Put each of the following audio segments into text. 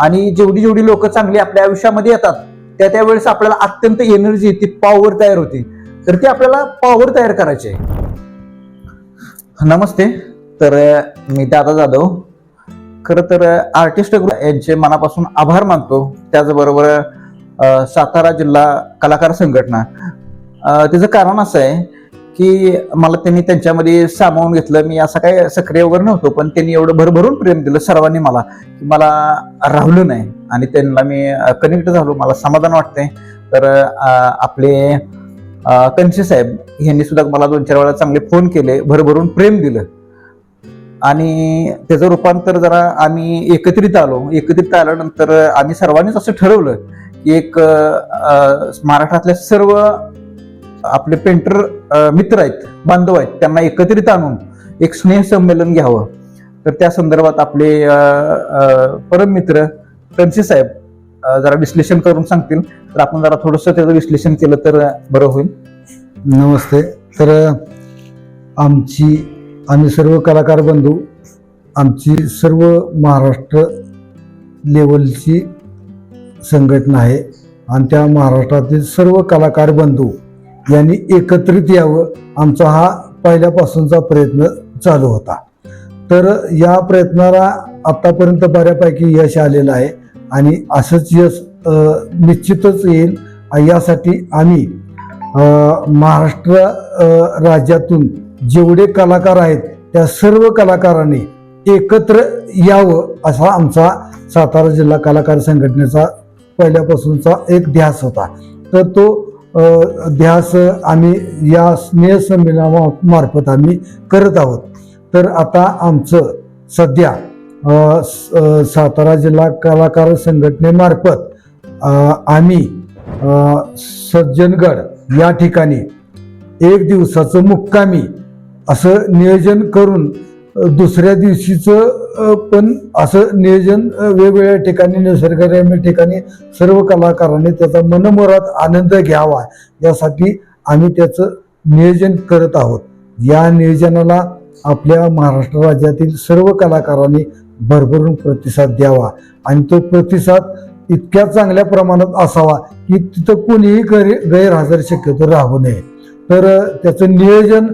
आणि जेवढी जेवढी लोक चांगली आपल्या आयुष्यामध्ये येतात त्या त्यावेळेस आपल्याला अत्यंत एनर्जी ती पॉवर तयार होती. तर ती आपल्याला पॉवर तयार करायची. आहे नमस्ते. तर मी दादा जाधव. खरं तर आर्टिस्ट ग्रुप यांचे मनापासून आभार मानतो. त्याचबरोबर सातारा जिल्हा कलाकार संघटना. त्याचं कारण असं आहे की मला त्यांनी त्यांच्यामध्ये सामावून घेतलं. मी असं काय सक्रिय वगैरे नव्हतो पण त्यांनी एवढं भरभरून प्रेम दिलं सर्वांनी मला की मला राहिलं नाही. आणि त्यांना मी कनेक्ट झालो. मला समाधान वाटतंय. तर आपले कंशी साहेब यांनी सुद्धा मला दोन चार वेळा चांगले फोन केले भरभरून प्रेम दिलं. आणि त्याचं रूपांतर जरा आम्ही एकत्रित आलो. एकत्रित आल्यानंतर आम्ही सर्वांनीच असं ठरवलं की एक महाराष्ट्रातल्या सर्व आपले पेंटर मित्र आहेत बांधव आहेत त्यांना एकत्रित आणून एक स्नेह संमेलन घ्यावं. तर त्या संदर्भात आपले परम मित्र कनसे साहेब जरा विश्लेषण करून सांगतील. तर आपण जरा थोडंसं त्याचं विश्लेषण केलं तर बरं होईल. नमस्ते. तर आमची आम्ही सर्व कलाकार बंधू आमची सर्व महाराष्ट्र लेवलची संघटना आहे. आणि त्या महाराष्ट्रातील सर्व कलाकार बंधू यांनी एकत्रित यावं आमचा हा पहिल्यापासूनचा प्रयत्न चालू होता. तर या प्रयत्नाला आत्तापर्यंत बऱ्यापैकी यश आलेलं आहे आणि असंच यश निश्चितच येईल. यासाठी आम्ही महाराष्ट्र राज्यातून जेवढे कलाकार आहेत त्या सर्व कलाकारांनी एकत्र यावं असा आमचा सातारा जिल्हा कलाकार संघटनेचा पहिल्यापासूनचा एक ध्यास होता. तर तो ध्यास आम्ही या स्नेह मार्फत आम्ही करत आहोत. तर आता आमचं सध्या स- सातारा जिल्हा कलाकार संघटनेमार्फत आम्ही सज्जनगड या ठिकाणी एक दिवसाचं मुक्कामी असं नियोजन करून दुसऱ्या दिवशीचं पण असं नियोजन वेगवेगळ्या ठिकाणी निसर्गरम्य ठिकाणी सर्व कलाकारांनी त्याचा मनमोरात आनंद घ्यावा. यासाठी आम्ही त्याचं नियोजन करत आहोत. या नियोजनाला आपल्या महाराष्ट्र राज्यातील सर्व कलाकारांनी भरभरून प्रतिसाद द्यावा. आणि तो प्रतिसाद इतक्या चांगल्या प्रमाणात असावा की तिथं कोणीही गैर गैरहजर शक्यतो राहू नये. तर त्याचं नियोजन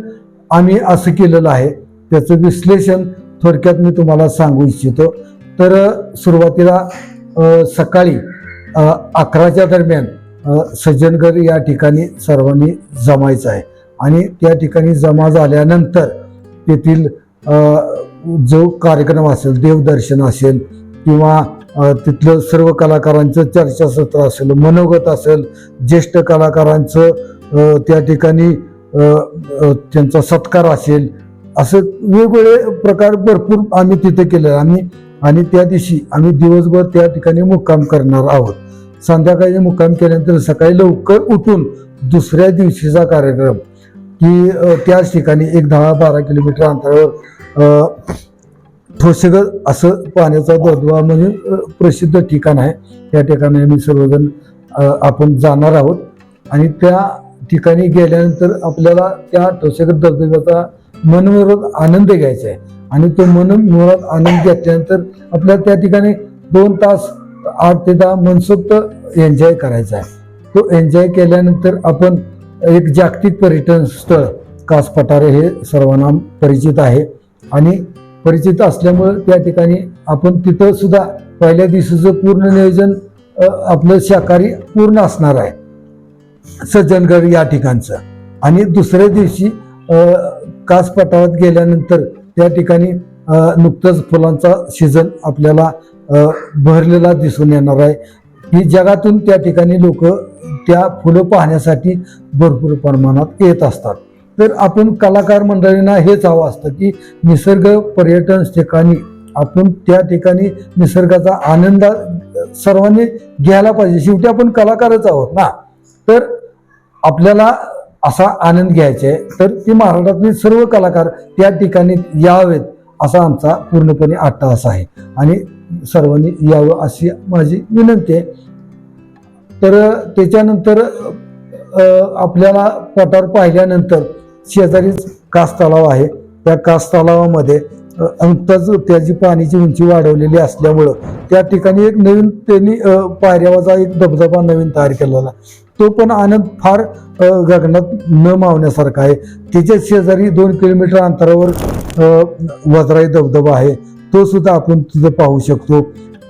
आम्ही असं केलेलं आहे. त्याचं विश्लेषण थोडक्यात मी तुम्हाला सांगू इच्छितो. तर सुरुवातीला सकाळी अकराच्या दरम्यान सज्जनगर सज्जनगड या ठिकाणी सर्वांनी जमायचं आहे. आणि त्या ठिकाणी जमा झाल्यानंतर तेथील जो कार्यक्रम असेल देवदर्शन असेल किंवा तिथलं सर्व कलाकारांचं चर्चासत्र असेल मनोगत असेल ज्येष्ठ कलाकारांचं त्या ठिकाणी त्यांचा सत्कार असेल असं वेगवेगळे प्रकार भरपूर आम्ही तिथे केले. आम्ही आणि त्या दिवशी आम्ही दिवसभर त्या ठिकाणी मुक्काम करणार आहोत. संध्याकाळी मुक्काम केल्यानंतर सकाळी लवकर उठून दुसऱ्या दिवशीचा कार्यक्रम की त्या त्याच ठिकाणी एक दहा बारा किलोमीटर अंतरावर ठोसेगर असं पाण्याचा धबधबा म्हणजे प्रसिद्ध ठिकाण आहे. त्या ठिकाणी आम्ही सर्वजण आपण जाणार आहोत. आणि त्या ठिकाणी गेल्यानंतर आपल्याला त्या ठोसेगर धबधब्याचा मनमुराद आनंद घ्यायचा आहे. आणि तो मनमुराद आनंद घेतल्यानंतर आपल्याला त्या ठिकाणी दोन तास आठ ते दहा मनसोक्त एन्जॉय करायचा आहे. तो एन्जॉय केल्यानंतर आपण एक जागतिक पर्यटन स्थळ कास पठारे हे सर्वांना परिचित आहे. आणि परिचित असल्यामुळं त्या ठिकाणी आपण तिथं सुद्धा पहिल्या दिवशीचं पूर्ण नियोजन आपलं शाकाहारी पूर्ण असणार आहे. सज्जनगड या ठिकाणचं. आणि दुसऱ्या दिवशी कास पठारात गेल्यानंतर त्या ठिकाणी नुकतंच फुलांचा सीझन आपल्याला भरलेला दिसून येणार आहे. ही जगातून त्या ठिकाणी लोक त्या फुलं पाहण्यासाठी भरपूर प्रमाणात येत असतात. तर आपण कलाकार मंडळींना हेच हवं असतं की निसर्ग पर्यटन ठिकाणी आपण त्या ठिकाणी निसर्गाचा आनंद सर्वांनी घ्यायला पाहिजे. शेवटी आपण कलाकारच आहोत ना. तर आपल्याला असा आनंद घ्यायचा. आहे तर ती महाराष्ट्रातील सर्व कलाकार त्या ठिकाणी यावेत असा आमचा पूर्णपणे अट्टहास आहे. आणि सर्वांनी यावं अशी माझी विनंती आहे. तर त्याच्यानंतर आपल्याला पठार पाहिल्यानंतर शेजारीच कास तलाव आहे. त्या कास तलावामध्ये नुकताच त्याची पाण्याची उंची वाढवलेली असल्यामुळं त्या ठिकाणी एक नवीन त्यांनी पायऱ्यावाचा एक धबधबा नवीन तयार केलेला. तो पण आनंद फार गगनात न मावण्यासारखा आहे. त्याच्या शेजारी दोन किलोमीटर अंतरावर वजराई धबधबा आहे. तो सुद्धा आपण तिथं पाहू शकतो.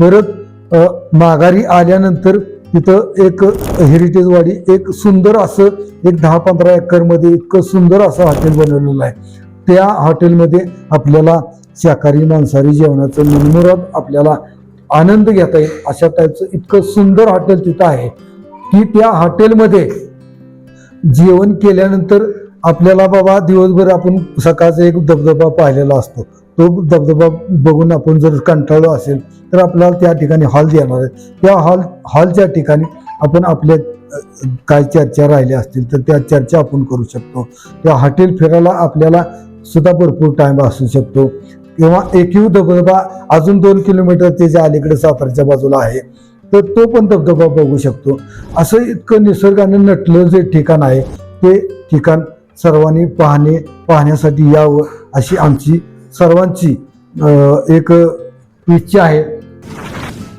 परत माघारी आल्यानंतर तिथं एक हेरिटेजवाडी एक सुंदर असं एक दहा पंधरा एकरमध्ये इतकं सुंदर असं हॉटेल बनवलेलं आहे. त्या हॉटेलमध्ये आपल्याला शाकाहारी मांसाहारी जेवणाचं मनमुराद आपल्याला आनंद घेता येईल. अशा टाईपचं इतकं सुंदर हॉटेल तिथं आहे. की त्या हॉटेलमध्ये जेवण केल्यानंतर आपल्याला बाबा दिवसभर आपण सकाळचा एक धबधबा पाहिलेला असतो. तो धबधबा बघून आपण जर कंटाळलो असेल तर आपल्याला त्या ठिकाणी हॉल देणार आहे. त्या हॉल हॉलच्या ठिकाणी आपण आपल्या काय चर्चा राहिल्या असतील तर त्या चर्चा आपण करू शकतो. त्या हॉटेल फिरायला आपल्याला सुद्धा भरपूर टाईम असू शकतो. किंवा एकही धबधबा अजून दोन किलोमीटर त्याच्या अलीकडे सातारच्या बाजूला आहे तर तो पण धबधबा बघू शकतो. असं इतकं निसर्गाने नटलं जे ठिकाण आहे ते ठिकाण सर्वांनी पाहणे पाहण्यासाठी यावं अशी आमची सर्वांची एक इच्छा आहे.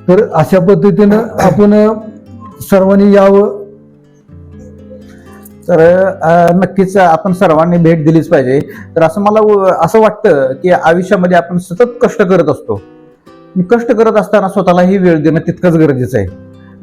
तर अशा पद्धतीनं आपण सर्वांनी यावं. तर नक्कीच आपण सर्वांनी भेट दिलीच पाहिजे. तर असं मला व- असं वाटतं की आयुष्यामध्ये आपण सतत कष्ट करत असतो. कष्ट करत असताना स्वतःलाही वेळ देणं तितकंच गरजेचं आहे.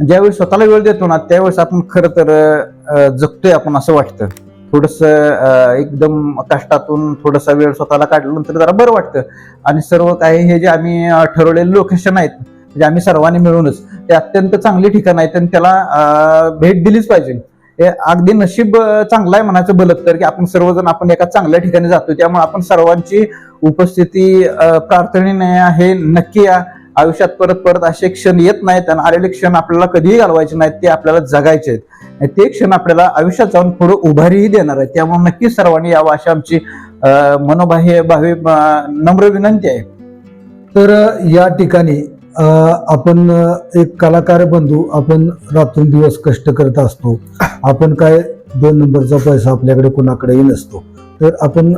ज्यावेळी स्वतःला वेळ देतो ना त्यावेळेस आपण खरं तर जगतोय आपण असं वाटतं. थोडस एकदम कष्टातून थोडासा वेळ स्वतःला काढल्यानंतर जरा बरं वाटतं. आणि सर्व काही हे जे आम्ही ठरवलेले लोकेशन आहेत म्हणजे आम्ही सर्वांनी मिळूनच ते अत्यंत चांगली ठिकाण आहेत आणि त्याला भेट दिलीच पाहिजे. अगदी नशीब चांगलं आहे म्हणायचं बलक तर की आपण सर्वजण आपण एका चांगल्या ठिकाणी जातो त्यामुळे आपण सर्वांची उपस्थिती प्रार्थनेने आहे नक्की या आयुष्यात परत परत असे क्षण येत नाहीत आणि आलेले क्षण आपल्याला कधीही घालवायचे नाहीत ते आपल्याला जगायचे आहेत. ते क्षण आपल्याला आयुष्यात जाऊन पुढे उभारीही देणार आहेत. त्यामुळे नक्कीच सर्वांनी यावं अशी आमची अ, मनोबाह्य भावी नम्र विनंती आहे. तर या ठिकाणी आपण एक कलाकार बंधू आपण रात्रंदिवस कष्ट करत असतो. आपण काय दोन नंबरचा पैसा आपल्याकडे कोणाकडेही नसतो. तर आपण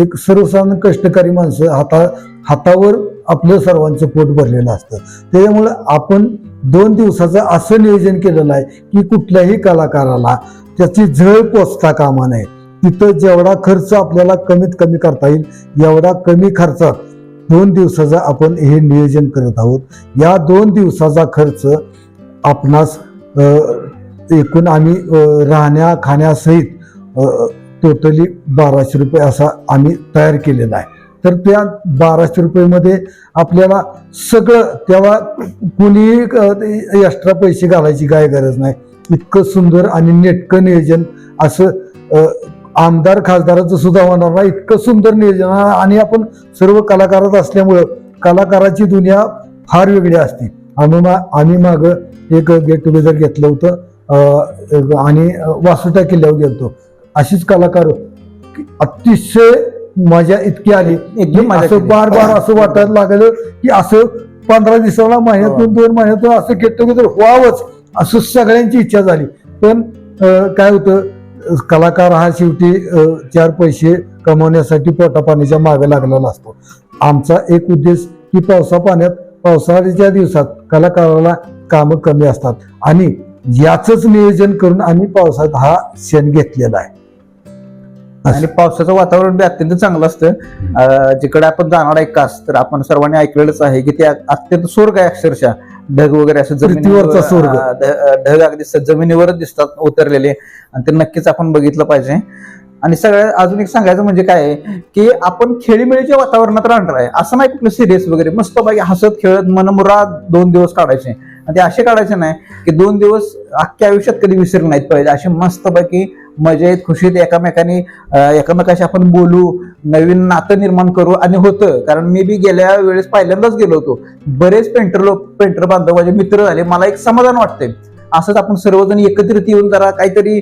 एक सर्वसाधारण कष्टकारी माणसं हाता हातावर आपलं सर्वांचं पोट भरलेलं असतं. त्याच्यामुळे आपण दोन दिवसाचं असं नियोजन केलेलं आहे की कुठल्याही कलाकाराला त्याची झळ पोचता कामा नये. तिथं जेवढा खर्च आपल्याला कमीत कमी करता येईल एवढा कमी खर्चात दोन दिवसाचं आपण हे नियोजन करत आहोत. या दोन दिवसाचा खर्च आपणास एकूण आम्ही राहण्या खाण्यासहित टोटली बाराशे रुपये असा आम्ही तयार केलेला आहे. तर त्या बाराशे रुपयेमध्ये आपल्याला सगळं तेव्हा कुणीही एक्स्ट्रा पैसे घालायची काय गरज नाही. इतकं सुंदर आणि नेटकं नियोजन असं आमदार खासदाराचं सुद्धा होणार नाही इतकं सुंदर नियोजन. आणि आपण सर्व कलाकारच असल्यामुळं कलाकाराची दुनिया फार वेगळी असते आम्ही मा आम्ही माग एक गेट टुगेदर घेतलं होतं आणि वासुटा किल्ल्यावर गेलतो अशीच कलाकार अतिशय मजा इतकी आली असं. बार बार असं वाटायला लागलं की असं पंधरा दिवसाला महिन्यातून दोन महिन्यातून असं गेट टुगेदर व्हावंच असं सगळ्यांची इच्छा झाली पण काय होतं कलाकार हा शेवटी चार पैसे कमवण्यासाठी पोटा पाण्याच्या मागे लागलेला असतो. आमचा एक उद्देश की पावसा पाण्यात पावसाळ्याच्या दिवसात कलाकाराला कामं कमी असतात. आणि याचंच नियोजन करून आम्ही पावसात हा क्षण घेतलेला आहे. आणि पावसाचं वातावरण बी अत्यंत चांगलं असतं. जिकडे आपण जाणार आहे कास तर आपण सर्वांनी ऐकलेलंच आहे की ते अत्यंत स्वर्ग आहे अक्षरशः. ढग वगैरे असं पृथ्वीवरचा स्वर्ग. ढग अगदी जमिनीवरच दिसतात उतरलेले. आणि ते नक्कीच आपण बघितलं पाहिजे. आणि सगळ्यात अजून एक सांगायचं म्हणजे काय आहे, की आपण खेळीमेळीच्या वातावरणात राहणार आहे. असं नाही कुठलं सिरियस वगैरे. मस्त बाकी हसत खेळत मनमुराद दोन दिवस काढायचे. आणि ते असे काढायचे नाही की दोन दिवस अख्ख्या आयुष्यात कधी विसरले नाहीत पाहिजे असे मस्तपैकी मजेत खुशीत एकामेकांनी एकामेकाशी एकमेकाशी आपण बोलू नवीन नातं निर्माण करू आणि होतं. कारण मी बी गेल्या वेळेस पहिल्यांदाच गेलो होतो. बरेच पेंटर लोक पेंटर बांधव माझे मित्र झाले. मला एक समाधान वाटते असंच आपण सर्वजण एकत्रित येऊन जरा काहीतरी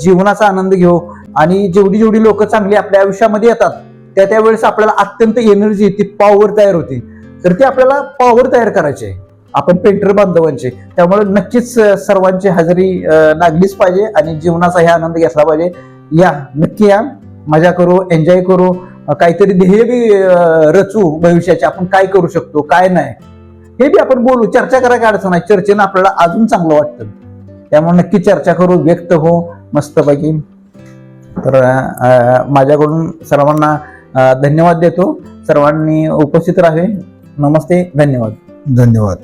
जीवनाचा आनंद घेऊ. आणि जेवढी जेवढी लोक चांगली आपल्या आयुष्यामध्ये येतात त्या त्यावेळेस आपल्याला अत्यंत एनर्जी ती पॉवर तयार होती. तर ती आपल्याला पॉवर तयार करायची आहे. आपण पेंटर बांधवांचे. त्यामुळे नक्कीच सर्वांची हजेरी लागलीच पाहिजे आणि जीवनाचा हे आनंद घेतला पाहिजे. या नक्की या. मजा करू एन्जॉय करू. काहीतरी ध्येय बी रचू भविष्याचे. आपण काय करू शकतो काय नाही. हे बी आपण बोलू. चर्चा करायची अडचण आहे चर्चेनं आपल्याला अजून चांगलं वाटतं. त्यामुळे नक्की चर्चा करू व्यक्त हो. मस्तपैकी. तर माझ्याकडून सर्वांना धन्यवाद देतो. सर्वांनी उपस्थित राहावे. नमस्ते. धन्यवाद. धन्यवाद.